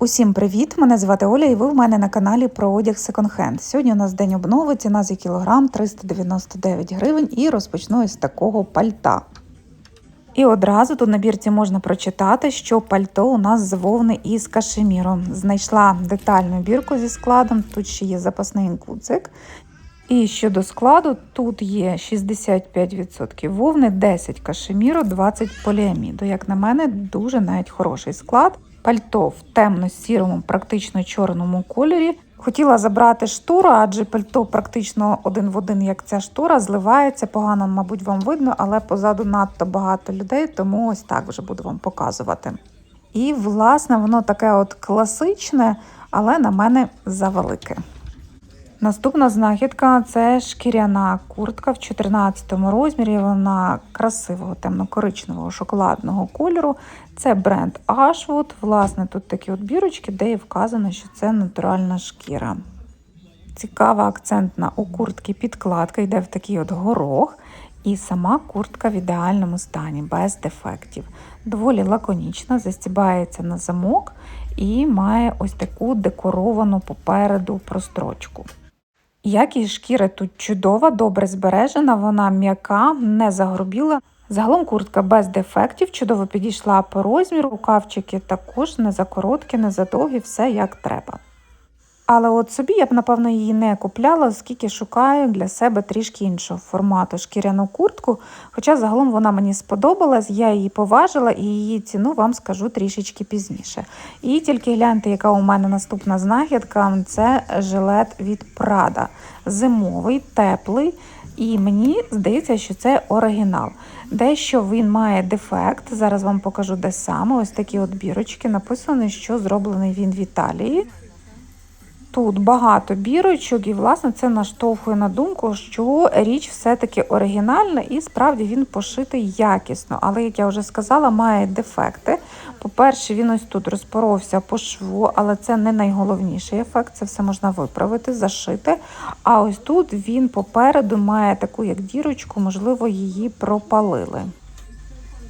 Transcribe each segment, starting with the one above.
Усім привіт! Мене звати Оля, і ви в мене на каналі про одяг секонд-хенд. Сьогодні у нас день обнови, ціна за кілограм 399 гривень і розпочну із такого пальта. І одразу тут на бірці можна прочитати, що пальто у нас з вовни із кашеміром. Знайшла детальну бірку зі складом, тут ще є запасний куцик. І щодо складу, тут є 65% вовни, 10 кашеміру, 20 поліаміду. Як на мене, дуже навіть хороший склад. Пальто в темно-сірому, практично чорному кольорі. Хотіла забрати штуру, адже пальто практично один в один, як ця штура, зливається. Погано, мабуть, вам видно, але позаду надто багато людей, тому ось так вже буду вам показувати. І, власне, воно таке от класичне, але на мене завелике. Наступна знахідка це шкіряна куртка в 14 розмірі. Вона красивого темно-коричневого шоколадного кольору. Це бренд Ashwood. Власне, тут такі от бірочки, де і вказано, що це натуральна шкіра. Цікава акцентна у куртки підкладка йде в такий от горох. І сама куртка в ідеальному стані, без дефектів. Доволі лаконічна, застібається на замок і має ось таку декоровану попереду прострочку. Якість шкіри тут чудова, добре збережена, вона м'яка, не загрубіла. Загалом куртка без дефектів, чудово підійшла по розміру, рукавчики також не за короткі, не за довгі, все як треба. Але от собі я б, напевно, її не купляла, оскільки шукаю для себе трішки іншого формату шкіряну куртку. Хоча загалом вона мені сподобалась, я її поважила і її ціну вам скажу трішечки пізніше. І тільки гляньте, яка у мене наступна знахідка це жилет від Prada. Зимовий, теплий. І мені здається, що це оригінал. Дещо він має дефект. Зараз вам покажу, де саме. Ось такі от бірочки. Написано, що зроблений він в Італії. Тут багато бірочок, і, власне, це наштовхує на думку, що річ все-таки оригінальна і справді він пошитий якісно. Але, як я вже сказала, має дефекти. По-перше, він ось тут розпоровся по шву, але це не найголовніший ефект, це все можна виправити, зашити. А ось тут він попереду має таку як дірочку, можливо, її пропалили.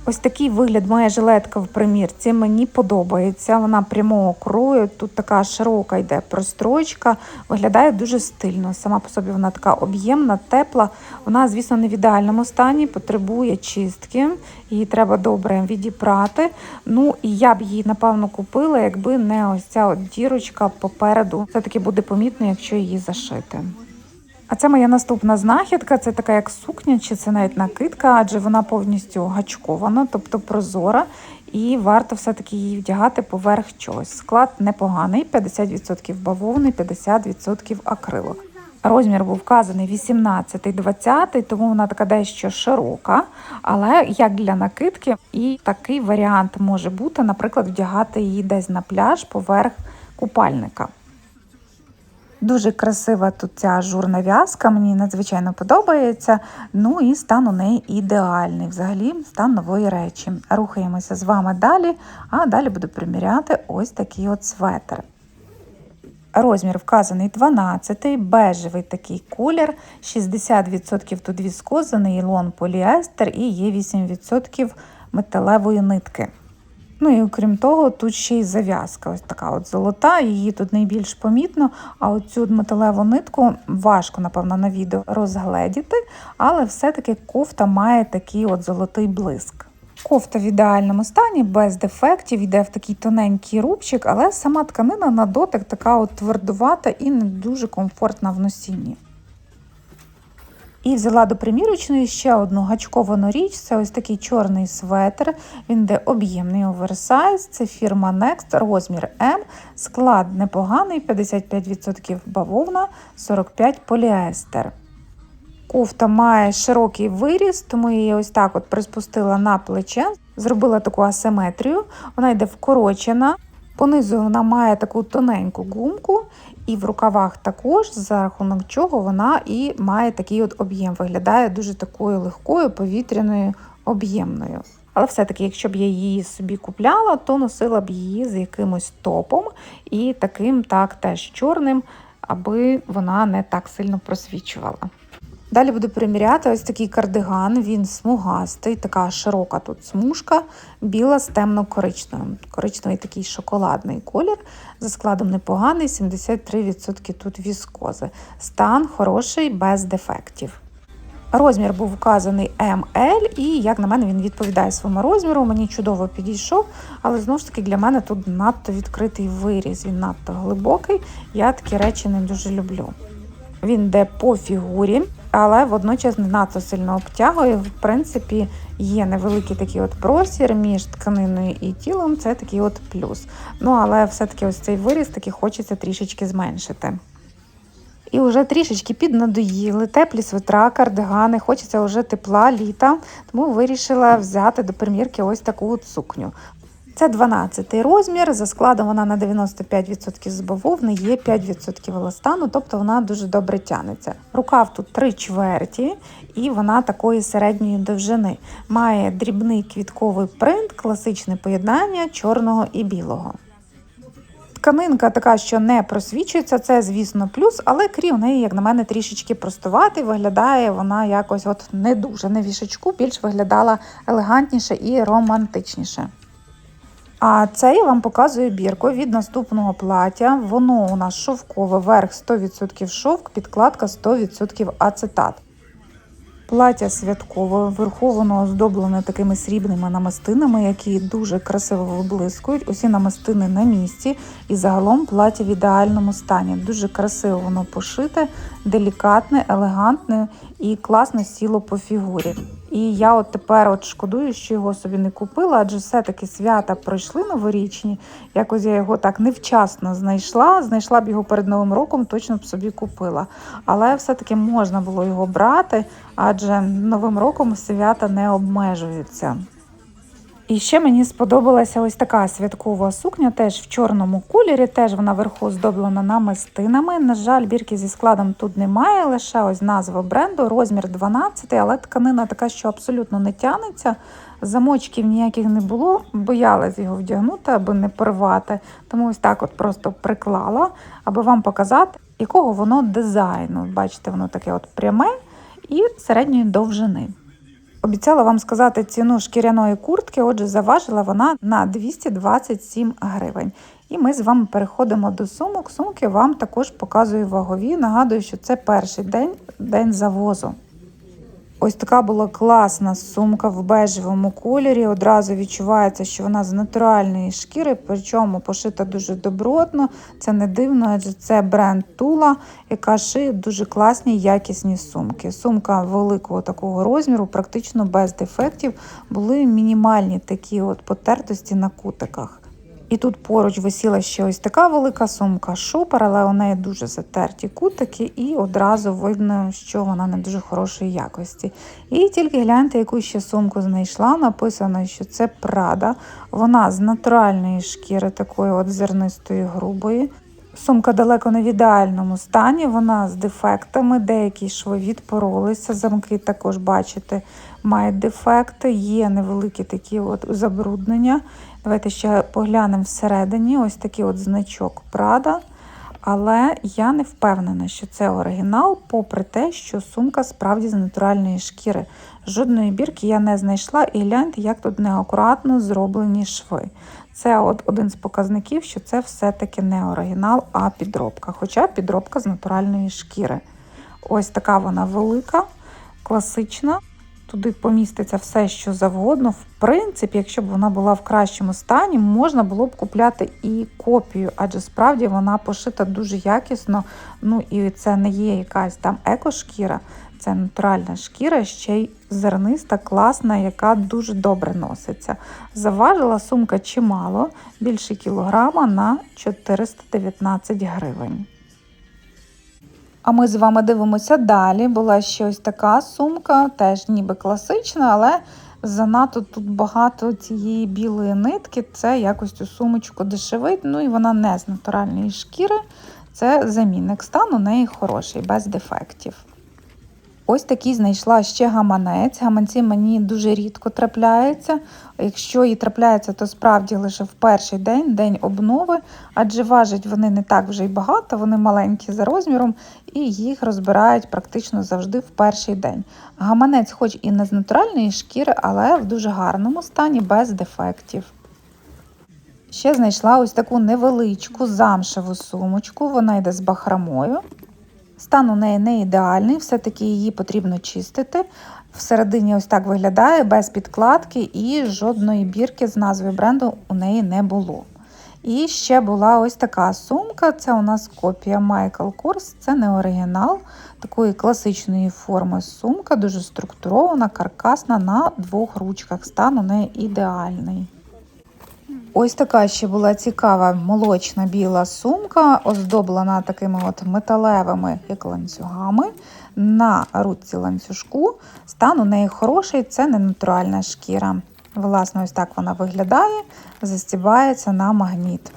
Ось такий вигляд має жилетка в примірці. Мені подобається. Вона прямого крою. Тут така широка йде прострочка, виглядає дуже стильно. Сама по собі вона така об'ємна, тепла. Вона, звісно, не в ідеальному стані, потребує чистки. Її треба добре відіпрати. Ну і я б її, напевно, купила, якби не ось ця от дірочка попереду. Все-таки буде помітно, якщо її зашити. А це моя наступна знахідка. Це така як сукня, чи це навіть накидка, адже вона повністю гачкована, тобто прозора, і варто все-таки її вдягати поверх чогось. Склад непоганий: 50% бавовни, 50% акрилу. Розмір був вказаний 18-20, тому вона така дещо широка, але як для накидки, і такий варіант може бути, наприклад, вдягати її десь на пляж поверх купальника. Дуже красива тут ця ажурна в'язка, мені надзвичайно подобається. Ну і стан у неї ідеальний. Взагалі, стан нової речі. Рухаємося з вами далі, а далі буду приміряти ось такий от светр. Розмір вказаний 12 бежевий такий колір, 60% тут віскоза, нейлон поліестер і є 8% металевої нитки. Ну і окрім того, тут ще й зав'язка, ось така от золота, її тут найбільш помітно. А оцю металеву нитку важко, напевно, на відео розгледіти, але все-таки кофта має такий от золотий блиск. Кофта в ідеальному стані, без дефектів, йде в такий тоненький рубчик, але сама тканина на дотик така от твердувата і не дуже комфортна в носінні. І взяла до примірочної ще одну гачковану річ. Це ось такий чорний светр. Він де об'ємний оверсайз. Це фірма Next, розмір М. Склад непоганий, 55% бавовна, 45% поліестер. Кофта має широкий виріс, тому її ось так от приспустила на плече, зробила таку асиметрію. Вона йде вкорочена. Понизу вона має таку тоненьку гумку, і в рукавах також, за рахунок чого вона і має такий от об'єм. Виглядає дуже такою легкою, повітряною, об'ємною. Але все-таки, якщо б я її собі купляла, то носила б її з якимось топом і таким так теж чорним, аби вона не так сильно просвічувала. Далі буду приміряти ось такий кардиган, він смугастий, така широка тут смужка, біла з темно-коричневим. Коричневий такий шоколадний колір. За складом непоганий, 73% тут віскози. Стан хороший, без дефектів. Розмір був вказаний ML, і, як на мене, він відповідає своєму розміру. Мені чудово підійшов, але знову ж таки для мене тут надто відкритий виріз, він надто глибокий. Я такі речі не дуже люблю. Він йде по фігурі, але водночас не надто сильно обтягує. В принципі, є невеликий такий от простір між тканиною і тілом. Це такий от плюс. Ну, але все-таки ось цей виріз таки хочеться трішечки зменшити. І вже трішечки піднадоїли, теплі свитра, кардигани, хочеться вже тепла літа, тому вирішила взяти до примірки ось таку от сукню. Це 12 розмір, за складом вона на 95% з бавовни, є 5% еластану, тобто вона дуже добре тянеться. Рукав тут 3 чверті, і вона такої середньої довжини. Має дрібний квітковий принт, класичне поєднання чорного і білого. Тканинка така, що не просвічується, це, звісно, плюс, але крій у неї, як на мене, трішечки простуватий. Виглядає вона якось от не дуже на вішечку, більш виглядала елегантніше і романтичніше. А це я вам показую бірку від наступного плаття. Воно у нас шовкове, верх 100% шовк, підкладка 100% ацетат. Плаття святкове, вверху воно оздоблене такими срібними намистинами, які дуже красиво виблискують. Усі намистини на місці, і загалом плаття в ідеальному стані. Дуже красиво воно пошите, делікатне, елегантне і класно сіло по фігурі. І я от тепер от шкодую, що його собі не купила, адже все-таки свята пройшли новорічні. Якось я його так невчасно знайшла. Знайшла б його перед Новим роком, точно б собі купила. Але все-таки можна було його брати, адже Новим роком свята не обмежуються. І ще мені сподобалася ось така святкова сукня, теж в чорному кольорі, теж вона вверху здоблена намистинами. На жаль, бірки зі складом тут немає, лише ось назва бренду, розмір 12, але тканина така, що абсолютно не тянеться. Замочків ніяких не було, боялась його вдягнути, аби не порвати. Тому ось так от просто приклала, аби вам показати, якого воно дизайну. Бачите, воно таке от пряме і середньої довжини. Обіцяла вам сказати ціну шкіряної куртки, отже, заважила вона на 227 гривень. І ми з вами переходимо до сумок. Сумки вам також показую вагові. Нагадую, що це перший день, день завозу. Ось така була класна сумка в бежевому кольорі. Одразу відчувається, що вона з натуральної шкіри, причому пошита дуже добротно. Це не дивно, адже це бренд Тула, яка шиє дуже класні якісні сумки. Сумка великого такого розміру, практично без дефектів, були мінімальні такі от потертості на кутиках. І тут поруч висіла ще ось така велика сумка шопер, але у неї дуже затерті кутики, і одразу видно, що вона не дуже хорошої якості. І тільки гляньте, яку ще сумку знайшла. Написано, що це Прада. Вона з натуральної шкіри, такої от зернистої грубої. Сумка далеко не в ідеальному стані, вона з дефектами, деякі шви відпоролися, замки також, бачите, мають дефекти, є невеликі такі от забруднення. Давайте ще поглянемо всередині ось такий от значок Prada. Але я не впевнена, що це оригінал, попри те, що сумка справді з натуральної шкіри. Жодної бірки я не знайшла, і гляньте, як тут неакуратно зроблені шви. Це от один з показників, що це все-таки не оригінал, а підробка. Хоча підробка з натуральної шкіри. Ось така вона велика, класична. Туди поміститься все, що завгодно. В принципі, якщо б вона була в кращому стані, можна було б купляти і копію, адже справді вона пошита дуже якісно. Ну і це не є якась там екошкіра, це натуральна шкіра, ще й зерниста, класна, яка дуже добре носиться. Заважила сумка чимало, більше кілограма на 419 гривень. А ми з вами дивимося далі. Була ще ось така сумка, теж ніби класична, але занадто тут багато цієї білої нитки. Це якось цю сумочку дешевить. Ну і вона не з натуральної шкіри. Це замінник стан у неї хороший, без дефектів. Ось такий знайшла ще гаманець. Гаманці мені дуже рідко трапляються. Якщо і трапляються, то справді лише в перший день, день обнови, адже важать вони не так вже й багато, вони маленькі за розміром, і їх розбирають практично завжди в перший день. Гаманець, хоч і не з натуральної шкіри, але в дуже гарному стані, без дефектів. Ще знайшла ось таку невеличку замшеву сумочку, вона йде з бахрамою. Стан у неї не ідеальний, все-таки її потрібно чистити. Всередині ось так виглядає без підкладки і жодної бірки з назвою бренду у неї не було. І ще була ось така сумка. Це у нас копія Michael Kors, це не оригінал такої класичної форми сумка, дуже структурована, каркасна на двох ручках. Стан у неї ідеальний. Ось така ще була цікава молочна біла сумка, оздоблена такими от металевими як ланцюгами. На ручці ланцюжку. Стан у неї хороший, це не натуральна шкіра. Власне, ось так вона виглядає, застібається на магніт.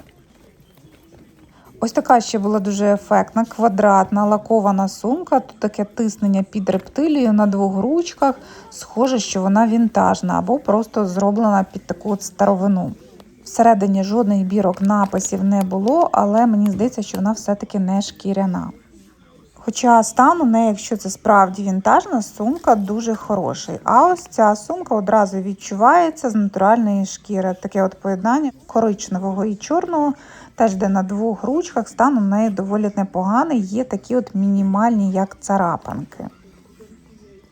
Ось така ще була дуже ефектна, квадратна, лакована сумка. Тут таке тиснення під рептилію на двох ручках. Схоже, що вона вінтажна або просто зроблена під таку от старовину. Всередині жодних бірок написів не було, але мені здається, що вона все-таки не шкіряна. Хоча стан у неї, якщо це справді вінтажна, сумка дуже хороший. А ось ця сумка одразу відчувається з натуральної шкіри. Таке от поєднання коричневого і чорного, теж де на двох ручках стан у неї доволі непоганий, є такі от мінімальні, як царапанки.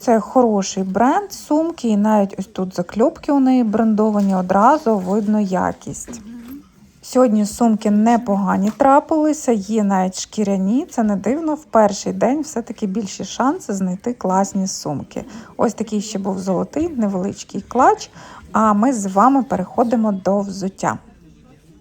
Це хороший бренд сумки, і навіть ось тут закльопки у неї брендовані, одразу видно якість. Сьогодні сумки непогані трапилися, є навіть шкіряні, це не дивно. В перший день все-таки більші шанси знайти класні сумки. Ось такий ще був золотий, невеличкий клач. А ми з вами переходимо до взуття.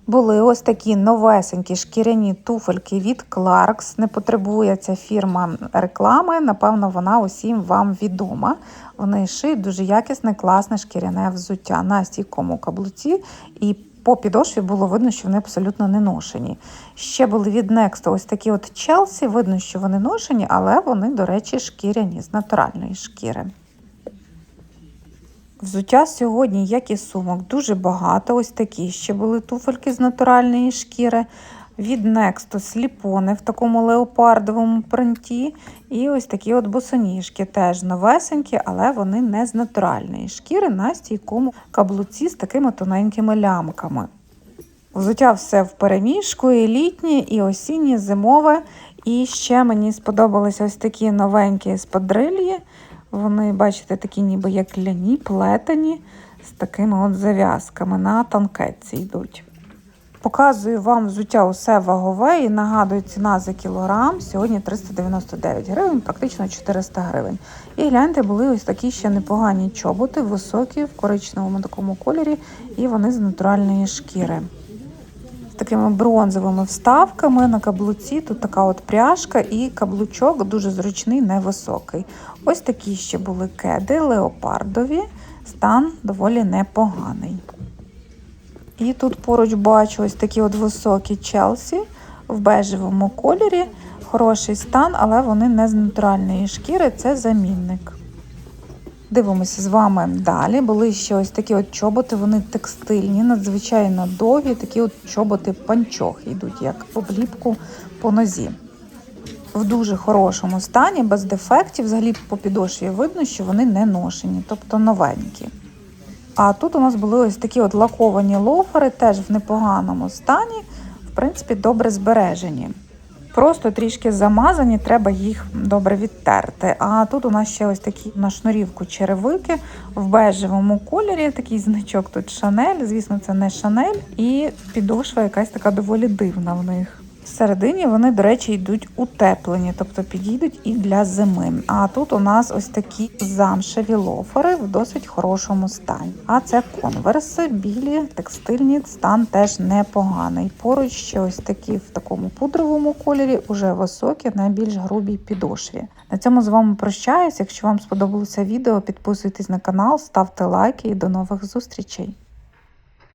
Були ось такі новесенькі шкіряні туфельки від Clarks. Не потребує ця фірма реклами. Напевно, вона усім вам відома. Вони шиють дуже якісне, класне шкіряне взуття на стійкому каблуці. І по підошві було видно, що вони абсолютно не ношені. Ще були від Next ось такі от Челсі. Видно, що вони ношені, але вони, до речі, шкіряні з натуральної шкіри. Взуття сьогодні, як і сумок, дуже багато. Ось такі ще були туфельки з натуральної шкіри. Від Next сліпони в такому леопардовому принті. І ось такі от босоніжки, теж новесенькі, але вони не з натуральної шкіри на стійкому каблуці з такими тоненькими лямками. Взуття все в переміжку, і літнє, і осіннє, зимове. І ще мені сподобалися ось такі новенькі спадрильї. Вони, бачите, такі ніби як ляні, плетені, з такими от зав'язками на танкетці йдуть. Показую вам взуття усе вагове і нагадую, ціна за кілограм сьогодні 399 гривень, практично 400 гривень. І гляньте, були ось такі ще непогані чоботи, високі в коричневому такому кольорі, і вони з натуральної шкіри. Такими бронзовими вставками на каблуці. Тут така от пряжка і каблучок дуже зручний, невисокий. Ось такі ще були кеди, леопардові, стан доволі непоганий. І тут поруч бачу ось такі от високі Челсі в бежевому кольорі. Хороший стан, але вони не з натуральної шкіри, це замінник. Дивимося з вами далі. Були ще ось такі от чоботи, вони текстильні, надзвичайно довгі, такі от чоботи панчох йдуть, як обліпку по нозі. В дуже хорошому стані, без дефектів. Взагалі по підошві видно, що вони не ношені, тобто новенькі. А тут у нас були ось такі от лаковані лофери, теж в непоганому стані, в принципі, добре збережені. Просто трішки замазані, треба їх добре відтерти. А тут у нас ще ось такі на шнурівку черевики в бежевому кольорі. Такий значок тут Шанель. Звісно, це не Шанель, і підошва якась така доволі дивна в них. Всередині вони, до речі, йдуть утеплені, тобто підійдуть і для зими. А тут у нас ось такі замшеві лофери в досить хорошому стані. А це конверси, білі, текстильні, стан теж непоганий. Поруч ще ось такі в такому пудровому кольорі, уже високі, на більш грубій підошві. На цьому з вами прощаюсь. Якщо вам сподобалося відео, підписуйтесь на канал, ставте лайки і до нових зустрічей.